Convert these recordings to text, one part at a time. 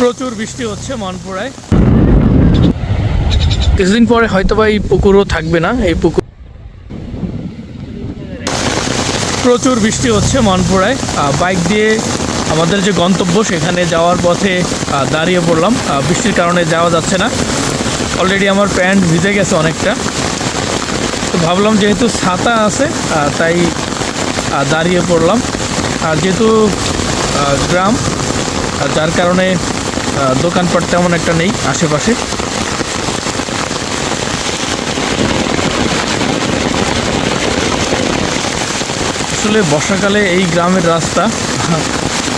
প্রচুর বৃষ্টি হচ্ছে মনপুরায়। কিছুদিন পরে হয়তো বা এই পুকুরও থাকবে না, এই পুকুর প্রচুর বৃষ্টি হচ্ছে মনপুরায়। বাইক দিয়ে আমাদের যে গন্তব্য, সেখানে যাওয়ার পথে দাঁড়িয়ে পড়লাম। বৃষ্টির কারণে যাওয়া যাচ্ছে না। অলরেডি আমার প্যান্ট ভিজে গেছে অনেকটা। তো ভাবলাম যেহেতু ছাতা আছে তাই দাঁড়িয়ে পড়লাম। আর যেহেতু গ্রাম যার কারণে দোকানপাট তেমন একটা নেই আশেপাশে। আসলে বর্ষাকালে এই গ্রামের রাস্তা,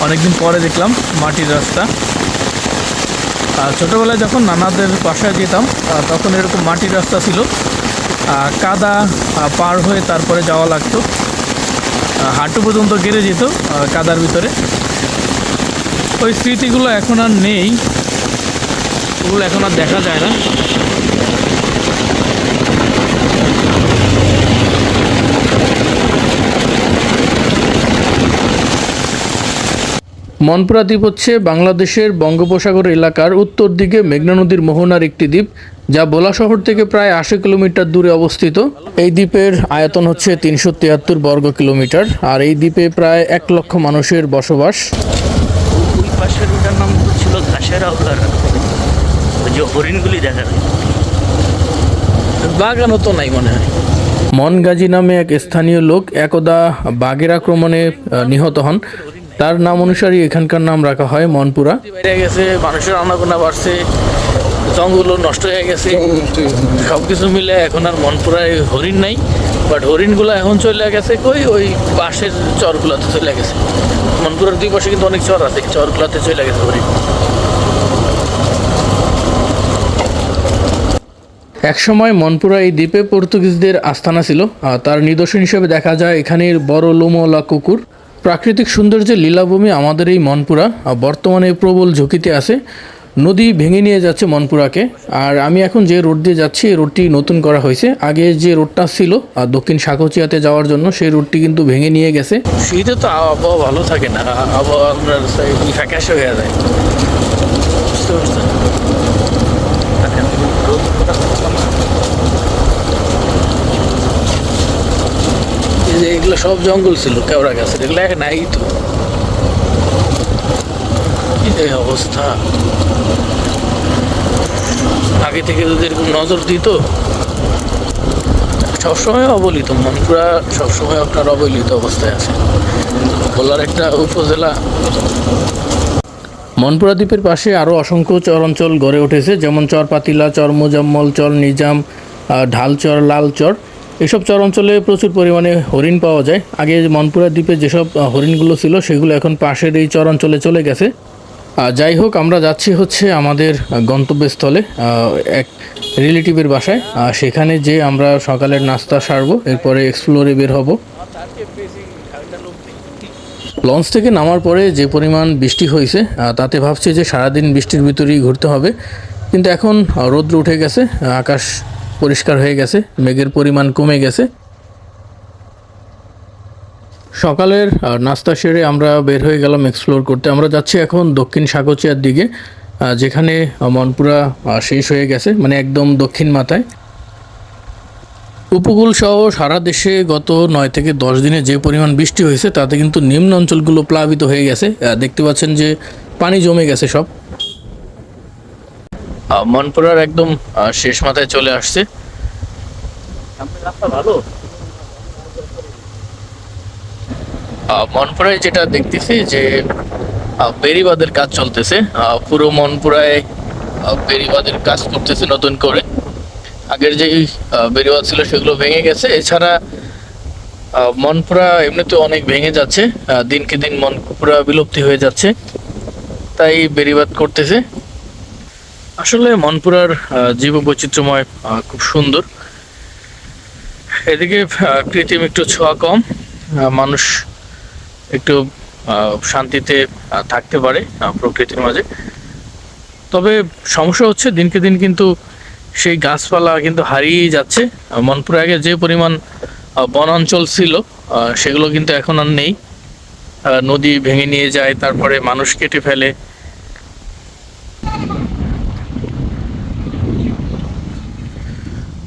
অনেকদিন পরে দেখলাম মাটির রাস্তা। আর ছোটোবেলায় যখন নানাদের বাসায় যেতাম তখন এরকম মাটির রাস্তা ছিল। কাদা পার হয়ে তারপরে যাওয়া লাগতো। হাঁটু পর্যন্ত গেড়ে যেত কাদার ভিতরে। ওই স্মৃতিগুলো এখন আর নেই। ওগুলো এখন আর দেখা যায় না। মনপুরা দ্বীপ হচ্ছে বাংলাদেশের বঙ্গোপসাগর এলাকার উত্তর দিকে মেঘনা নদীর মোহনার একটি দ্বীপ, যা ভোলা শহর থেকে প্রায় আশি কিলোমিটার দূরে অবস্থিত। এই দ্বীপের আয়তন হচ্ছে তিনশো তিয়াত্তর বর্গ কিলোমিটার, আর এই দ্বীপে প্রায় এক লক্ষ মানুষের বসবাস। পাশের ওটার নাম তো ছিল ঘাসের আওলার। ওই যে হরিণগুলি দেখা যায়। বাগানও তো নাই মনে হয়। মন গাজী নামে এক স্থানীয় লোক একদা বাঘের আক্রমণে নিহত হন। তার নাম অনুসারে এখানকার নাম রাখা হয় মনপুরা। বাইরে গেছে মানুষের আনাগোনা বাড়ছে জঙ্গলও নষ্ট হয়ে গেছে। সব কিছু মিলে এখন আর মনপুরায় হরিণ নাই বাট হরিণগুলো এখন চলে গেছে কই? ওই পাশের চরগুলোতে চলে গেছে। মনপুরার দুই পাশে কিন্তু অনেক চর আছে, চরগুলাতে চলে গেছে হরিণ একসময় মনপুরা এই দ্বীপে পর্তুগিজদের আস্থানা ছিল, আর তার নিদর্শন হিসেবে দেখা যায় এখানের বড় লোমলা কুকুর। প্রাকৃতিক সৌন্দর্যের লীলাভূমি আমাদের এই মনপুরা বর্তমানে প্রবল ঝুঁকিতে আছে। নদী ভেঙে নিয়ে যাচ্ছে মনপুরাকে। আর আমি এখন যে রোড দিয়ে যাচ্ছি, এই রোডটি নতুন করা হয়েছে। আগে যে রোডটা ছিল, আর দক্ষিণ সাকচিয়াতে যাওয়ার জন্য, সেই রোডটি কিন্তু ভেঙে নিয়ে গেছে। শীতে তো আবহাওয়া ভালো থাকে না, আবহাওয়া হয়ে যায়। এগুলো সব জঙ্গল ছিল, কেওড়া গাছের, এগুলো এখন নাই তো। যে অবস্থা। আগে থেকে যদি এরকম নজর দিত, সবসময় অবলিত, মনপুরা সবসময় আপনার অবহেলিত অবস্থায় আছে। ভোলার একটা উপজেলা। মনপুরা দ্বীপের পাশে আরও অসংখ্য চর অঞ্চল গড়ে উঠেছে, যেমন চর পাতিলা চর মোজাম্মল চর নিজাম ঢালচর, লালচর। এসব চর অঞ্চলে প্রচুর পরিমাণে হরিণ পাওয়া যায়। আগে মনপুরা দ্বীপে যেসব হরিণগুলো ছিল, সেগুলো এখন পাশের এই চর অঞ্চলে চলে গেছে। যাই হোক, আমরা যাচ্ছি হচ্ছে আমাদের গন্তব্যস্থলে এক রিলেটিভের বাসায়। সেখানে যে আমরা সকালের নাস্তা সারবো, এরপরে এক্সপ্লোরে বের হব। লঞ্চ থেকে নামার পরে যে পরিমাণ বৃষ্টি হয়েছে তাতে ভাবছি যে সারাদিন বৃষ্টির ভিতরেই ঘুরতে হবে। কিন্তু এখন রৌদ্র উঠে গেছে আকাশ পরিষ্কার হয়ে গেছে, মেঘের পরিমাণ কমে গেছে। সকালের নাস্তা সেরে আমরা বের হয়ে গেলাম এক্সপ্লোর করতে। আমরা যাচ্ছি এখন দক্ষিণ সাগচিয়ার দিকে যেখানে মনপুরা শেষ হয়ে গেছে মানে একদম দক্ষিণ মাথায়। উপকূল সহ সারা দেশে গত নয় থেকে দশ দিনে যে পরিমাণ বৃষ্টি হয়েছে, তাতে কিন্তু নিম্ন অঞ্চলগুলো প্লাবিত হয়ে গেছে। দেখতে পাচ্ছেন যে পানি জমে গেছে সব। মনপুরার একদম শেষ মাথায় চলে আসছে। ভালো? মনপুরায় যেটা দেখতেছি যে বেরিবাদের কাজ চলতেছে। পুরো মনপুরায় বেরিবাদের কাজ করতেছে নতুন করে। আগের যে বেরিবাদ ছিল সেগুলো ভেঙে গেছে। এছাড়া মনপুরা এমনিতে অনেক ভেঙে যাচ্ছে। দিনকে দিন মনপুরা বিলুপ্তি হয়ে যাচ্ছে। তাই বেরিবাদ করতেছে। আসলে মনপুরার জীব বৈচিত্র্যময় খুব সুন্দর। এদিকে কৃত্রিম একটু ছোঁয়া কম। মানুষ একটু শান্তিতে থাকতে পারে প্রকৃতির মাঝে। তবে সমস্যা হচ্ছে দিনকে দিন কিন্তু সেই গাছপালা কিন্তু হারিয়েই যাচ্ছে। মনপুরে আগে যে পরিমাণ বনাঞ্চল ছিল সেগুলো কিন্তু এখন আর নেই। নদী ভেঙে নিয়ে যায়, তারপরে মানুষ কেটে ফেলে।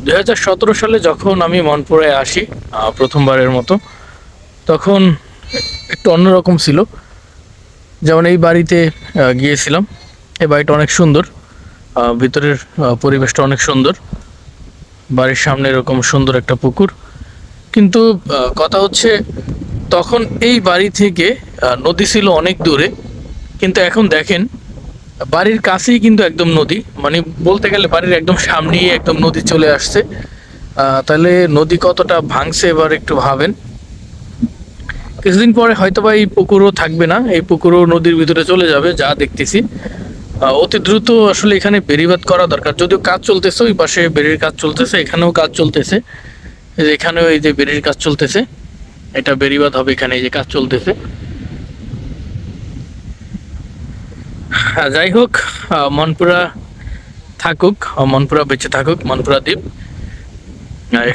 দুই হাজার সতেরো সালে যখন আমি মনপুরে আসি প্রথমবারের মতো, তখন একটু অন্যরকম ছিল। যেমন এই বাড়িতে গিয়েছিলাম। এই বাড়িটা অনেক সুন্দর। ভিতরের পরিবেশটা অনেক সুন্দর। বাড়ির সামনে এরকম সুন্দর একটা পুকুর। কিন্তু কথা হচ্ছে, তখন এই বাড়ি থেকে নদী ছিল অনেক দূরে। কিন্তু এখন দেখেন, বাড়ির কাছেই কিন্তু একদম নদী। মানে বলতে গেলে বাড়ির একদম সামনেই একদম নদী চলে আসছে। তাহলে নদী কতটা ভাঙছে এবার একটু ভাবেন। কিছুদিন পরে হয়তো বা এই পুকুরও থাকবে না, এই পুকুরও নদীর ভিতরে চলে যাবে, যা দেখতেছি। অতি দ্রুত আসলে এখানে বেড়িবাদ করা দরকার। যদিও কাজ চলতেছে, ওই পাশে বেড়ির কাজ চলতেছে, এখানেও কাজ চলতেছে। এখানেও এই যে বেড়ির কাজ চলতেছে, এটা বেড়িবাদ হবে এখানে, এই যে কাজ চলতেছে। যাই হোক মনপুরা থাকুক মনপুরা বেঁচে থাকুক, মনপুরা দ্বীপ।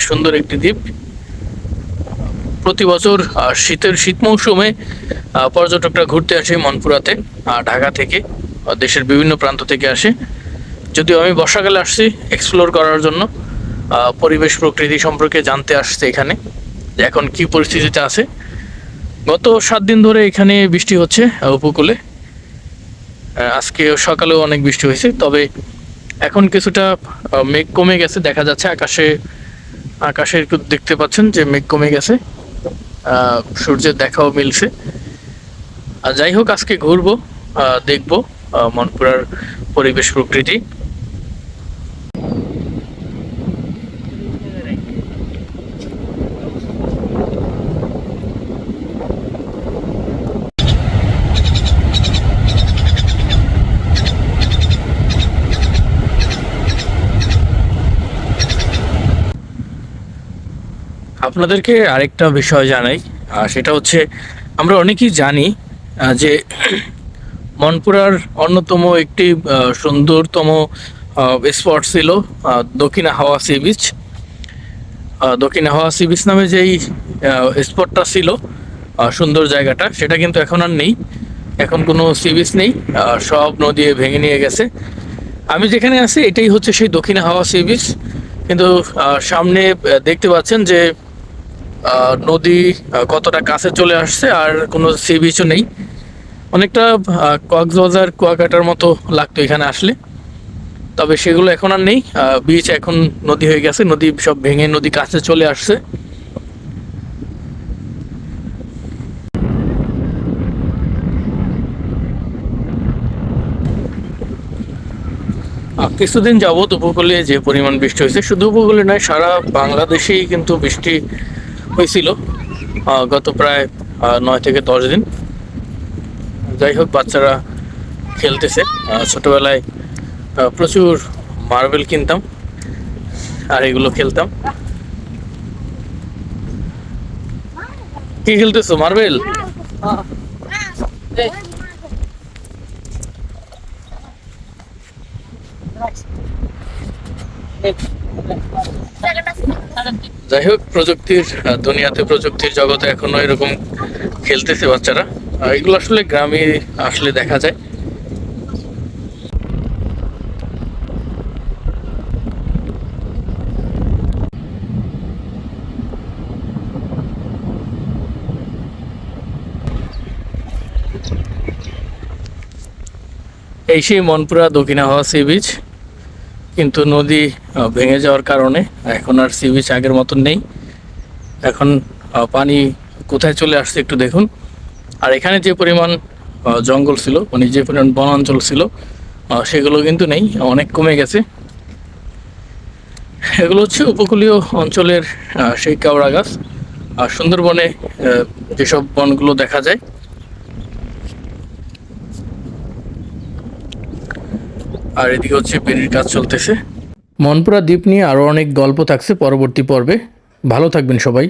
সুন্দর একটি দ্বীপ। প্রতি বছর শীতের শীত মৌসুমে পর্যটকরা ঘুরতে আসে মনপুরাতে ঢাকা থেকে দেশের বিভিন্ন প্রান্ত থেকে আসে। যদিও আমি বর্ষাকালে আসছি এক্সপ্লোর করার জন্য পরিবেশ প্রকৃতি সম্পর্কে জানতে আসছে এখানে এখন কি পরিস্থিতিতে আছে। গত সাত দিন ধরে এখানে বৃষ্টি হচ্ছে উপকূলে। আজকে সকালেও অনেক বৃষ্টি হয়েছে, তবে এখন কিছুটা মেঘ কমে গেছে, দেখা যাচ্ছে আকাশে আকাশে একটু দেখতে পাচ্ছেন যে মেঘ কমে গেছে। সূর্যের দেখাও মিলছে। আর যাই হোক আজকে ঘুরবো দেখব মনপুরার পরিবেশ প্রকৃতি। আপনাদেরকে আরেকটা বিষয় জানাই আহ, সেটা হচ্ছে আমরা অনেকেই জানি যে মনপুরার অন্যতম একটি সুন্দরতম স্পট ছিল দক্ষিণা হাওয়া সি বিচ। দক্ষিণা হাওয়া সি বিচ নামে যেই স্পটটা ছিল সুন্দর জায়গাটা সেটা কিন্তু এখন আর নেই। এখন কোনো সি বিচ নেই সব নদী ভেঙে নিয়ে গেছে। আমি যেখানে আছি এটাই হচ্ছে সেই দক্ষিণা হাওয়া সি বিচ। কিন্তু সামনে দেখতে পাচ্ছেন যে নদী কতটা কাছে চলে আসছে আর কোনো সি বিচও নেই। অনেকটা কক্সবাজার, কুয়াকাটার মতো লাগতো এখানে আসলে। তবে সেগুলো এখন আর নেই। বিচ এখন নদী হয়ে গেছে, নদী সব ভেঙে নদী কাছে চলে আসছে। কিছুদিন যাবৎ উপকূলে যে পরিমাণ বৃষ্টি হয়েছে, শুধু উপকূলে নয়, সারা বাংলাদেশেই কিন্তু বৃষ্টি হয়েছিল গত প্রায় নয় থেকে দশ দিন। যাই হোক বাচ্চারা খেলতেছে। ছোটবেলায় প্রচুর মার্বেল কিনতাম আর এগুলো খেলতাম। কি খেলতেছো মার্বেল? যাই হোক, প্রযুক্তির দুনিয়াতে প্রযুক্তির জগতে এখনও এরকম খেলতেছে বাচ্চারা। এগুলো আসলে গ্রামে আসলে দেখা যায়। এই সেই মনপুরা দক্ষিণা হাওয়া সি বিচ। কিন্তু নদী ভেঙে যাওয়ার কারণে এখন আর সি বিচ আগের মতন নেই। এখন পানি কোথায় চলে আসছে একটু দেখুন। আর এখানে যে পরিমাণ জঙ্গল ছিল মানে যে পরিমাণ বনাঞ্চল ছিল সেগুলো কিন্তু নেই, অনেক কমে গেছে। এগুলো হচ্ছে উপকূলীয় অঞ্চলের সেই কেওড়া গাছ আর সুন্দরবনে যেসব বনগুলো দেখা যায় আর এদিকে হচ্ছে বেরির কাজ চলতেছে। মনপুরা দ্বীপ নিয়ে আরও অনেক গল্প থাকছে পরবর্তী পর্বে। ভালো থাকবেন সবাই।